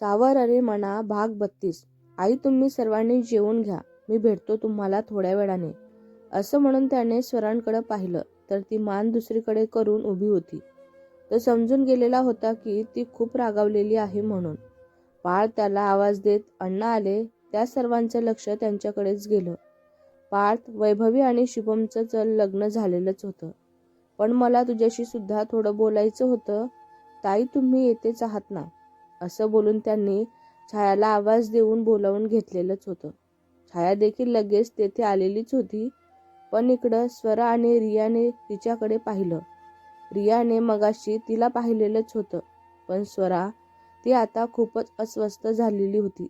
सावर अरे म्हणा भाग बत्तीस. आई तुम्ही सर्वांनी जेवून घ्या. मी भेटतो तुम्हाला थोड्या वेळाने. असं म्हणून त्याने स्वरांकडे पाहिलं तर ती मान दुसरीकडे करून उभी होती. तो समजून गेलेला होता की ती खूप रागावलेली आहे म्हणून. पाळ त्याला आवाज देत अण्णा आले. त्या सर्वांचं लक्ष त्यांच्याकडेच गेलं. पार्थ वैभवी आणि शुभमचं चल लग्न झालेलंच होतं. पण मला तुझ्याशी सुद्धा थोडं बोलायचं होतं. ताई तुम्ही येतेच आहात ना? असं बोलून त्यांनी छायाला आवाज देऊन बोलावून घेतलेलंच होतं. छाया देखील लगेच तेथे आलेलीच होती पण इकडं स्वरा आणि रियाने तिच्याकडे पाहिलं. रियाने मगाशी तिला पाहिलेलंच होतं पण स्वरा ती आता खूपच अस्वस्थ झालेली होती.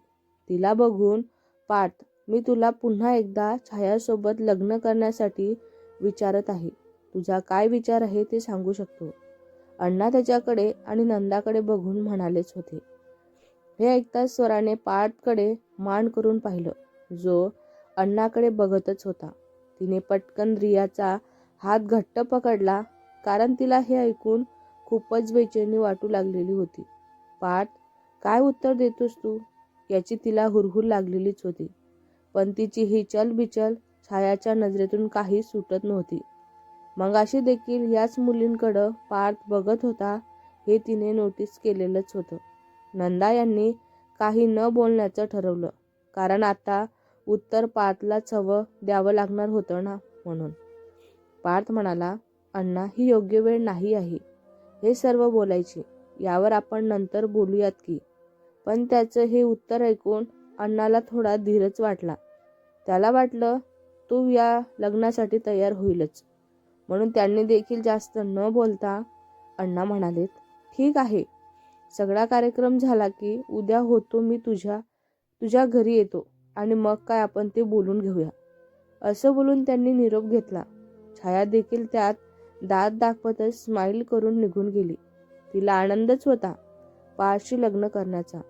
तिला बघून पार्थ मी तुला पुन्हा एकदा छायासोबत लग्न करण्यासाठी विचारत आहे. तुझा काय विचार आहे ते सांगू शकतो. अण्णा त्याच्याकडे आणि नंदाकडे बघून म्हणालेच होते. हे ऐकताच स्वराने पाठकडे मान करून पाहिलं. जो अण्णाकडे बघतच होता. तिने पटकन रियाचा हात घट्ट पकडला कारण तिला हे ऐकून खूपच बेचैनी वाटू लागलेली होती. पाठ काय उत्तर देतोस तू? याची तिला हुरहुर लागलेलीच होती. पण तिची ही चलबिचल छायाच्या नजरेतून काही सुटत नव्हती. मगाशी देखील याच मुलींकडं पार्थ बघत होता हे तिने नोटीस केलेलंच होतं. नंदा यांनी काही न बोलण्याचं ठरवलं कारण आता उत्तर पार्थलाच हवं द्यावं लागणार होतं ना म्हणून. पार्थ म्हणाला अण्णा ही योग्य वेळ नाही आहे. हे सर्व बोलायचे. यावर आपण नंतर बोलूयात की. पण त्याचं हे उत्तर ऐकून अण्णाला थोडा धीरच वाटला. त्याला वाटलं तू या लग्नासाठी तयार होईलच. म्हणून त्यांनी देखील जास्त न बोलता अण्णा म्हणालेत ठीक आहे. सगळा कार्यक्रम झाला की उद्या होतो मी तुझ्या तुझ्या घरी येतो आणि मग काय आपण ते बोलून घेऊया. असं बोलून त्यांनी निरोप घेतला. छाया देखील त्यात दात दाखवतच स्माईल करून निघून गेली. तिला आनंदच होता पारशी लग्न करण्याचा.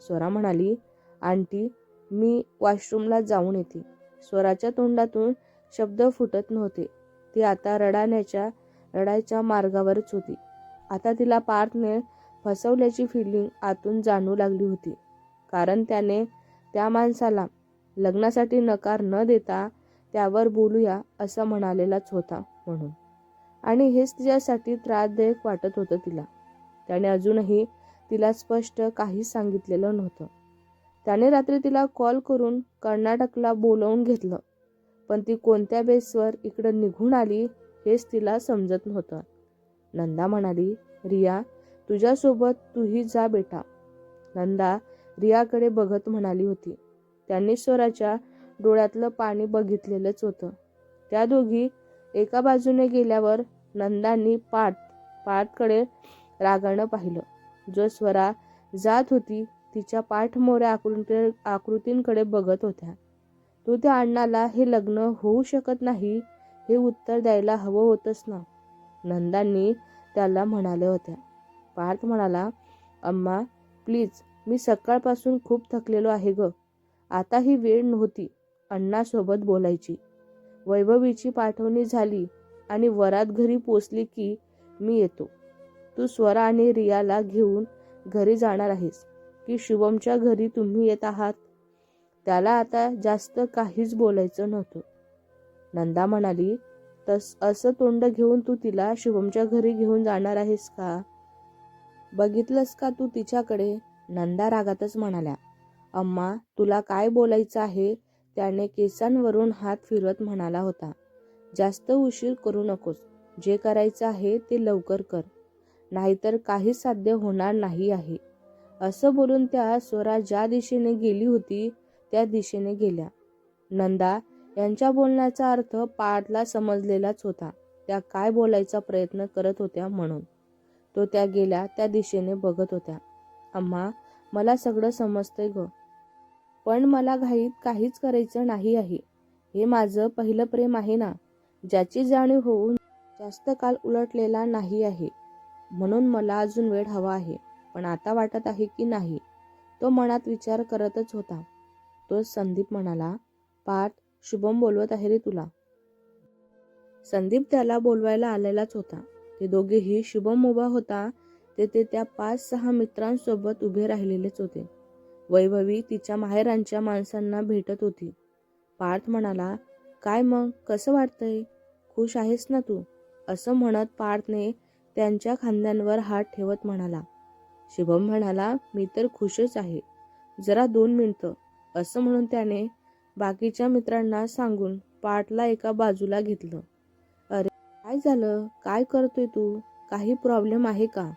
स्वरा म्हणाली आंटी मी वॉशरूमला जाऊन येते. स्वराच्या तोंडातून शब्द फुटत नव्हते. ती आता रडाण्याच्या रडायच्या मार्गावरच होती. आता तिला पार्थने फसवल्याची फिलिंग आतून जाणू लागली होती. कारण त्याने त्या माणसाला लग्नासाठी नकार न देता त्यावर बोलूया असं म्हणालेलाच होता म्हणून. आणि हेच तिच्यासाठी त्रासदायक वाटत होतं तिला. त्याने अजूनही तिला स्पष्ट काहीच सांगितलेलं नव्हतं. त्याने रात्री तिला कॉल करून कर्नाटकला बोलवून घेतलं. पण ती कोणत्या बेसवर इकडं निघून आली हेच तिला समजत नव्हतं. नंदा म्हणाली रिया तुझ्यासोबत तूही जा बेटा. नंदा रियाकडे बघत म्हणाली होती. त्यांनी स्वराच्या डोळ्यातलं पाणी बघितलेलंच होतं. त्या दोघी एका बाजूने गेल्यावर नंदांनी पाठ पाठकडे रागानं पाहिलं. जो स्वरा जात होती तिच्या पाठमोऱ्या आकृती आकृतींकडे बघत होत्या. तू त्या अण्णाला हे लग्न होऊ शकत नाही हे उत्तर द्यायला हवं होतंच ना? नंदांनी त्याला म्हणाल्या होत्या. पार्थ म्हणाला अम्मा प्लीज मी सकाळपासून खूप थकलेलो आहे ग. आता ही वेळ नव्हती अण्णासोबत बोलायची. वैभवीची पाठवणी झाली आणि वरात घरी पोचली की मी येतो. तू स्वरा आणि रियाला घेऊन घरी जाणार आहेस. की शुभमच्या घरी तुम्ही येत आहात? त्याला आता जास्त काहीच बोलायचं नव्हतं. नंदा म्हणाली तस असं तोंड घेऊन तू तिला शुभमच्या घरी घेऊन जाणार आहेस का? बघितलंस का तू तिच्याकडे? नंदा रागातच म्हणाल्या अम्मा तुला काय बोलायचं आहे? त्याने केसांवरून हात फिरवत म्हणाला होता जास्त उशीर करू नकोस जे करायचं आहे ते लवकर कर नाहीतर काही साध्य होणार नाही आहे. असं बोलून त्या स्वरा ज्या दिशेने गेली होती त्या दिशेने गेल्या. नंदा यांच्या बोलण्याचा अर्थ पाठला समजलेलाच होता. त्या काय बोलायचा प्रयत्न करत होत्या म्हणून. तो त्या गेल्या त्या दिशेने बघत होत्या. अम्मा मला सगळं समजतंय ग. पण मला घाईत काहीच करायचं नाही आहे. हे माझं पहिलं प्रेम आहे ना? ज्याची जाणीव होऊन जास्त काल उलटलेला नाही आहे. म्हणून मला अजून वेळ हवा आहे. पण आता वाटत आहे की नाही. तो मनात विचार करतच होता. तो संदीप म्हणाला पाठ शुभम बोलवत आहे रे तुला. संदीप त्याला बोलवायला आलेलाच होता. ते दोघेही शुभम उभा होता तेथे त्या पाच सहा मित्रांसोबत उभे राहिलेलेच होते. वैभवी तिच्या माहेरांच्या माणसांना भेटत होती. पार्थ म्हणाला काय मग? कसं वाटतंय? खुश आहेस ना तू? असं म्हणत पार्थने त्यांच्या खांद्यांवर हात ठेवत म्हणाला. शुभम म्हणाला मी तर खुशच आहे. जरा दोन मिनटं. असं म्हणून त्याने बाकीच्या मित्रांना सांगून पाटला एका बाजूला घेतलं. अरे काय झालं? काय करतोय तू? काही प्रॉब्लेम आहे का?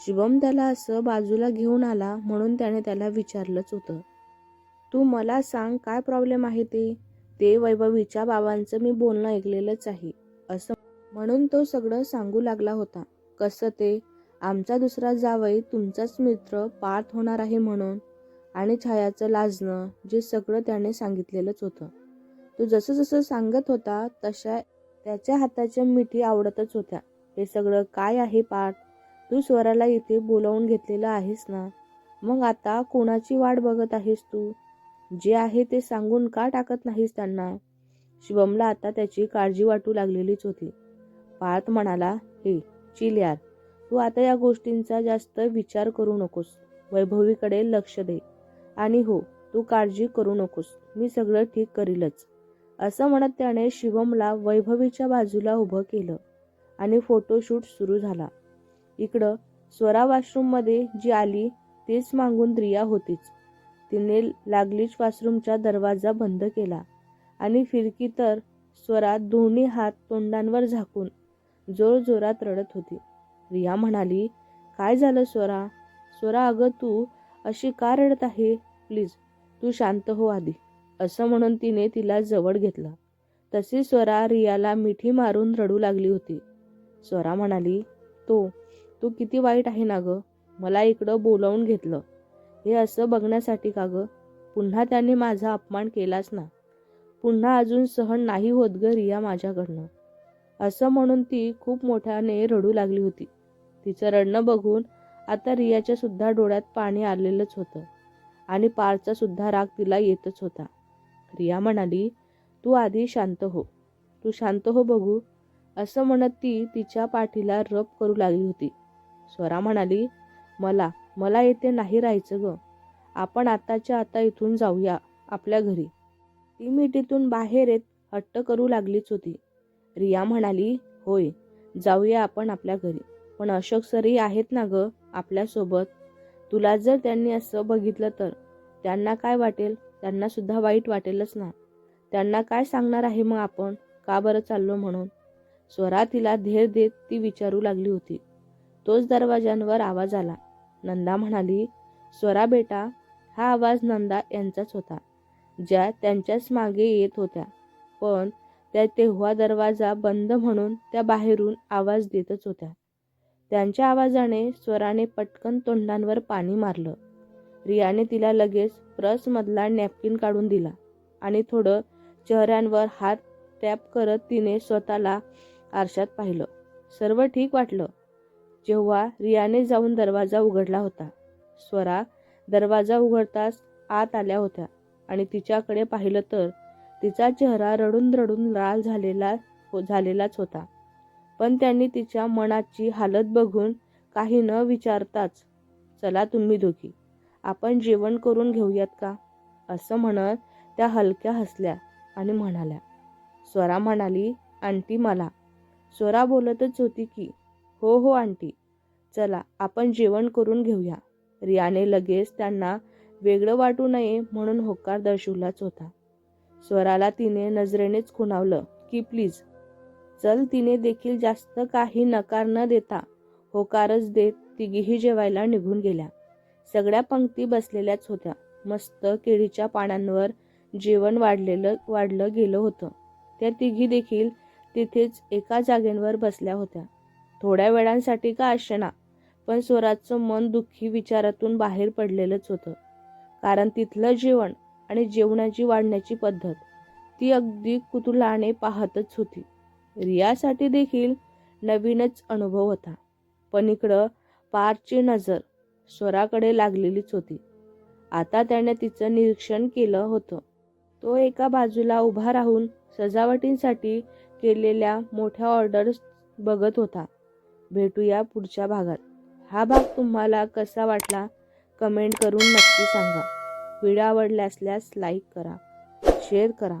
शुभम त्याला असं बाजूला घेऊन आला म्हणून त्याने त्याला विचारलंच होतं. तू मला सांग काय प्रॉब्लेम आहे ते? ते वैभवीच्या बाबांचं मी बोलणं ऐकलेलंच आहे. असं म्हणून तो सगळं सांगू लागला होता. कसं ते? आमचा दुसरा जावई तुमचाच मित्र पार्थ होणार आहे म्हणून आणि छायाचं लाजणं जे सगळं त्याने सांगितलेलंच होतं. तो जसं जसं सांगत होता तशा त्याच्या हाताच्या मिठी आवडतच होत्या. हे सगळं काय आहे पाठ? तू स्वराला इथे बोलावून घेतलेलं आहेस ना? मग आता कोणाची वाट बघत आहेस तू? जे आहे ते सांगून का टाकत नाहीस त्यांना? शिवमला आता त्याची काळजी वाटू लागलेलीच होती. पार्थ म्हणाला हे चिल यार. तू आता या गोष्टींचा जास्त विचार करू नकोस. वैभवीकडे लक्ष दे. आणि हो तू काळजी करू नकोस. मी सगळं ठीक करीलच. असं म्हणत त्याने शिवमला वैभवीच्या बाजूला उभं केलं आणि फोटोशूट सुरू झाला. इकडं स्वरा वॉशरूममध्ये जी आली तीच मागून रिया होतीच. तिने लागलीच वॉशरूमचा दरवाजा बंद केला आणि फिरकी तर स्वरा दोन्ही हात तोंडांवर झाकून जोरजोरात रडत होती. रिया म्हणाली काय झालं स्वरा? स्वरा अगं तू अशी का रडत आहे? प्लीज तू शांत हो आधी. असं म्हणून तिने तिला जवळ घेतलं. तशी स्वरा रियाला मिठी मारून रडू लागली होती. स्वरा म्हणाली तो तू किती वाईट आहे ना गं? मला इकडं बोलावून घेतलं. हे असं बघण्यासाठी का गं? पुन्हा त्याने माझा अपमान केलाच ना. पुन्हा अजून सहन नाही होत ग रिया माझ्याकडनं. असं म्हणून ती खूप मोठ्याने रडू लागली होती. तिचं रडणं बघून आता रियाच्या सुद्धा डोळ्यात पाणी आलेलंच होतं. आणि पारचा सुद्धा राग तिला येतच होता. रिया म्हणाली तू आधी शांत हो. तू शांत हो बघू. असं म्हणत ती तिच्या पाठीला रब करू लागली होती. स्वरा म्हणाली मला मला येथे नाही राहायचं ग. आपण आताच्या आता इथून जाऊया आपल्या घरी. ती मिठीतून बाहेर येत हट्ट करू लागलीच होती. रिया म्हणाली होय जाऊया आपण आपल्या घरी. पण अशोक सरही आहेत ना ग? आपल्यासोबत. तुला जर त्यांनी असं बघितलं तर त्यांना काय वाटेल? त्यांना सुद्धा वाईट वाटेलच ना. त्यांना काय सांगणार आहे मग आपण? का बरं चाललो म्हणून? स्वरा तिला धीर देत ती विचारू लागली होती. तोच दरवाजांवर आवाज आला. नंदा म्हणाली स्वरा बेटा हा आवाज नंदा यांचाच होता. ज्या त्यांच्याच मागे येत होत्या. पण त्या तेव्हा दरवाजा बंद म्हणून त्या बाहेरून आवाज देतच होत्या. त्यांच्या आवाजाने स्वराने पटकन तोंडांवर पाणी मारलं. रियाने तिला लगेच प्रसमधला नॅपकिन काढून दिला आणि थोडं चेहऱ्यांवर हात टॅप करत तिने स्वतःला आरशात पाहिलं. सर्व ठीक वाटलं. जेव्हा रियाने जाऊन दरवाजा उघडला होता स्वरा दरवाजा उघडताच आत आल्या होत्या आणि तिच्याकडे पाहिलं तर तिचा चेहरा रडून रडून लाल झालेला हो झालेलाच होता. पण त्यांनी तिच्या मनाची हालत बघून काही न विचारताच चला तुम्ही दोघी आपण जेवण करून घेऊयात का? असं म्हणत त्या हलक्या हसल्या आणि म्हणाल्या स्वरा म्हणाली आंटी मला. स्वरा बोलतच होती की हो हो आंटी चला आपण जेवण करून घेऊया. रियाने लगेच त्यांना वेगळं वाटू नये म्हणून होकार दर्शवलाच होता. स्वराला तिने नजरेनेच खुणावलं की प्लीज चल तिने देखील जास्त काही नकार न देता होकारच देत तिघीही जेवायला निघून गेल्या. सगळ्या पंक्ती बसलेल्याच होत्या. मस्त केळीच्या पानांवर जेवण वाढलेलं वाढलं गेलं होतं. त्या तिघी देखील तिथेच एका जागेंवर बसल्या होत्या. थोड्या वेळांसाठी का अशना पण स्वराजचं मन दुःखी विचारातून बाहेर पडलेलंच होतं. कारण तिथलं जेवण आणि जेवणाची वाढण्याची पद्धत ती अगदी कुतुलाने पाहतच होती. रियासाठी देखील नवीनच अनुभव होता. पण इकडं पारची नजर स्वराकडे लागलेलीच होती. आता त्याने तिचं निरीक्षण केलं होतं. तो एका बाजूला उभा राहून सजावटींसाठी केलेल्या मोठ्या ऑर्डर्स बघत होता. भेटूया पुढच्या भागात. हा भाग तुम्हाला कसा वाटला कमेंट करून नक्की सांगा. व्हिडिओ आवडला असल्यास लाईक करा शेअर करा.